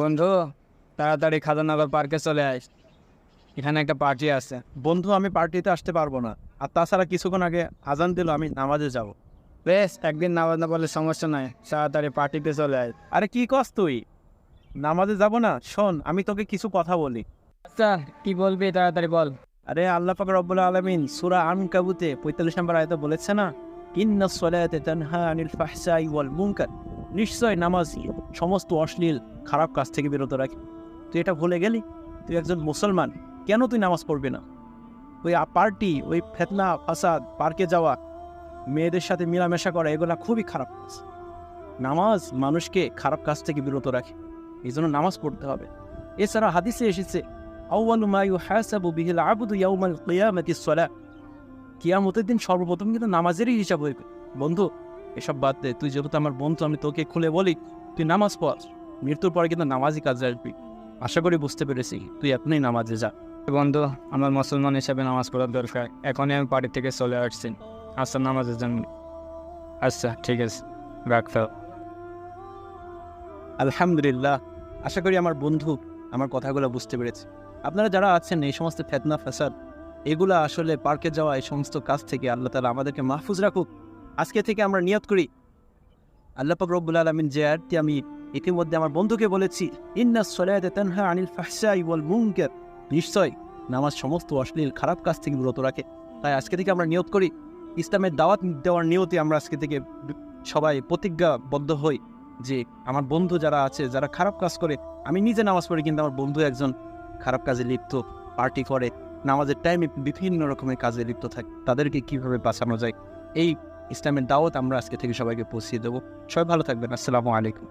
বন্ধু তাড়াতাড়ি খাজানগর পার্কে চলে আয়। এখানে একটা পার্টি আছে। বন্ধু আমি পার্টিতে আসতে পারব না। আর তাছাড়া কিছুক্ষণ আগে আজান দিল আমি নামাজে যাব। বেশ একদিন নামাজ না বললে সমস্যা নাই। তাড়াতাড়ি পার্টিতে চলে আয়। আরে কি কস তুই? নামাজে যাব না? শোন আমি তোকে কিছু কথা বলি। আচ্ছা কি বলবি? তাড়াতাড়ি বল। আরে আল্লাহ পাক রব্বুল আলামিন সূরা আন কাবুতে 45 নম্বর আয়াতে বলেছে না ইন্না সলাতে তানহা আনিল ফাহশাই ওয়াল মুনকার। নিশ্চয় নামাজ সমস্ত অশ্লীল। খারাপ কাজ থেকে বিরত রাখে। তুই এটা ভুলে গেলি? তুই একজন মুসলমান, কেন তুই নামাজ পড়বি না? ওই পার্টি, ওই ফেতনা, ফাসাদ, পার্কে যাওয়া, মেয়েদের সাথে মেলামেশা করা, এগুলা খুবই খারাপ কাজ। নামাজ মানুষকে খারাপ কাজ থেকে বিরত রাখে এই জন্য নামাজ পড়তে হবে। এছাড়া হাদিসে এসেছে কিয়ামতের দিন সর্বপ্রথম কিন্তু নামাজেরই হিসাব হইবে। বন্ধু, এসব বাদ দে, তুই যেহেতু আমার বন্ধু, আমি তোকে খুলে বলি, তুই নামাজ পড়। মৃত্যুর পরে কিন্তু নামাজই কাজে আসবি। আশা করি বুঝতে পেরেছি। তুই এখনই নামাজে যা। বন্ধু আমার মুসলমান হিসাবে নামাজ পড়ার দরকার। এখনই আমি পার্টি থেকে চলে আসছি। আচ্ছা নামাজের জন্য। আচ্ছা ঠিক আছে। রাখতে আলহামদুলিল্লাহ। আশা করি আমার বন্ধু আমার কথাগুলো বুঝতে পেরেছে। আপনারা যারা আছেন এই সমস্ত ফেতনা ফাসাদ এগুলা আসলে পার্কে যাওয়া এই সমস্ত কাজ থেকে আল্লাহ তালা আমাদেরকে মাহফুজ রাখুক। আজকে থেকে আমরা নিয়ত করি। আল্লাহ পাক রব্বুল আলমিন যে আয়াতটি আমি ইতিমধ্যে আমার বন্ধুকে বলেছি আনিল নিশ্চয়, নামাজ সমস্ত অশ্লীল, খারাপ কাজ থেকে বিরত রাখে। তাই আজকে থেকে আমরা নিয়ত করি, ইসলামের দাওয়াত দেওয়ার নিয়তে আমরা আজকে থেকে সবাই প্রতিজ্ঞাবদ্ধ হই যে আমার বন্ধু যারা আছে, যারা খারাপ কাজ করে, আমি নিজে নামাজ পড়ি, কিন্তু আমার বন্ধু একজন খারাপ কাজে লিপ্ত, পার্টি করে, নামাজের টাইমে বিভিন্ন রকমের কাজে লিপ্ত থাকে। তাদেরকে কীভাবে বাঁচানো যায়? এই ইসলামের দাওয়াত আমরা আজকে থেকে সবাইকে পৌঁছিয়ে দেবো। সবাই ভালো থাকবেন। আসসালামু আলাইকুম।